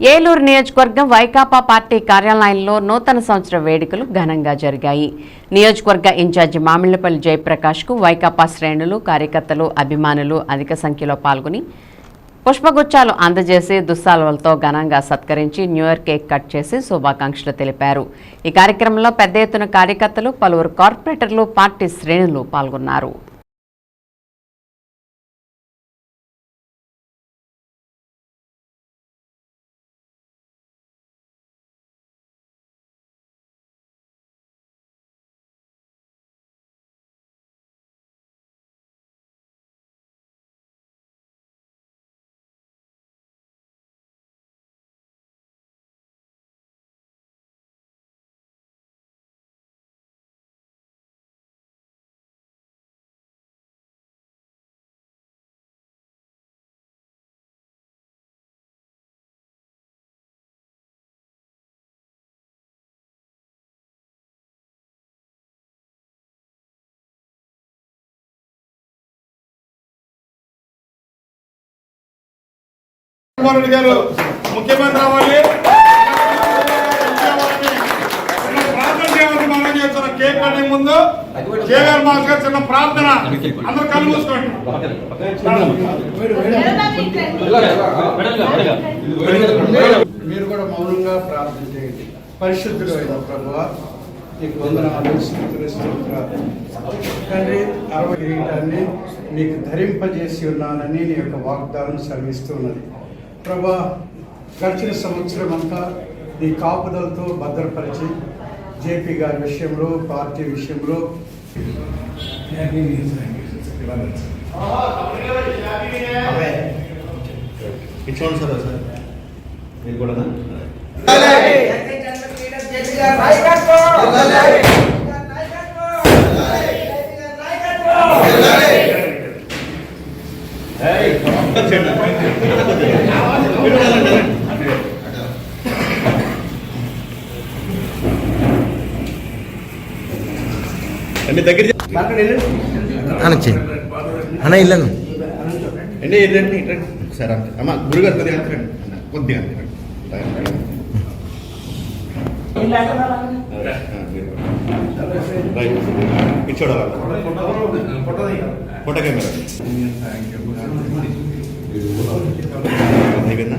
ఏలూరు నియోజకవర్గం వైకాపా పార్టీ కార్యాలయంలో నూతన సంవత్సర వేడుకలు ఘనంగా జరిగాయి. నియోజకవర్గ ఇన్ఛార్జి మామిళ్ళపల్లి జయప్రకాష్కు వైకాపా శ్రేణులు కార్యకర్తలు అభిమానులు అధిక సంఖ్యలో పాల్గొని పుష్పగుచ్చాలు అందజేసి దుస్సాలవలతో ఘనంగా సత్కరించి న్యూ ఇయర్ కేక్ కట్ చేసి శుభాకాంక్షలు తెలిపారు. ఈ కార్యక్రమంలో పెద్ద ఎత్తున కార్యకర్తలు పలువురు కార్పొరేటర్లు పార్టీ శ్రేణులు పాల్గొన్నారు. జగన్మోహన్ రెడ్డి గారు ముఖ్యమంత్రి అవ్వాలి ప్రార్థన చేయమని మనం కేక్ కటింగ్ ముందు కేవీఆర్ మాస్ గారు చిన్న ప్రార్థన. అందరూ కళ్ళు మూసుకోండి. మీరు కూడా మౌనంగా ప్రార్థన చేయండి. పరిశుద్ధుడు అయిన ప్రభువ నీకు వందనాలు తండ్రి అరవై కిరీటాన్ని మీకు ధరింపజేసి ఉన్నానని నీ యొక్క వాగ్దానం సెలవిస్తున్నది ప్రభా గడిచిన సంవత్సరం అంతా నీ కాపుదలతో భద్రపరిచి జేపీ గారి విషయంలో పార్టీ విషయంలో ఇచ్చుకోండి సార్ సార్ మీరు కూడా అనొచ్చి అన్న ఇల్లను అండి ఏంటంటే ఇట్రండి సరే అంతే అమ్మ గురుగారు కొద్దిగా అంతరండి అన్న, కొద్దిగా అంతరండి. ఆ, మీరు కూడా. రైట్ ఇటు చూడాలి ఫోటో కెమెరా നിൽക്കുന്ന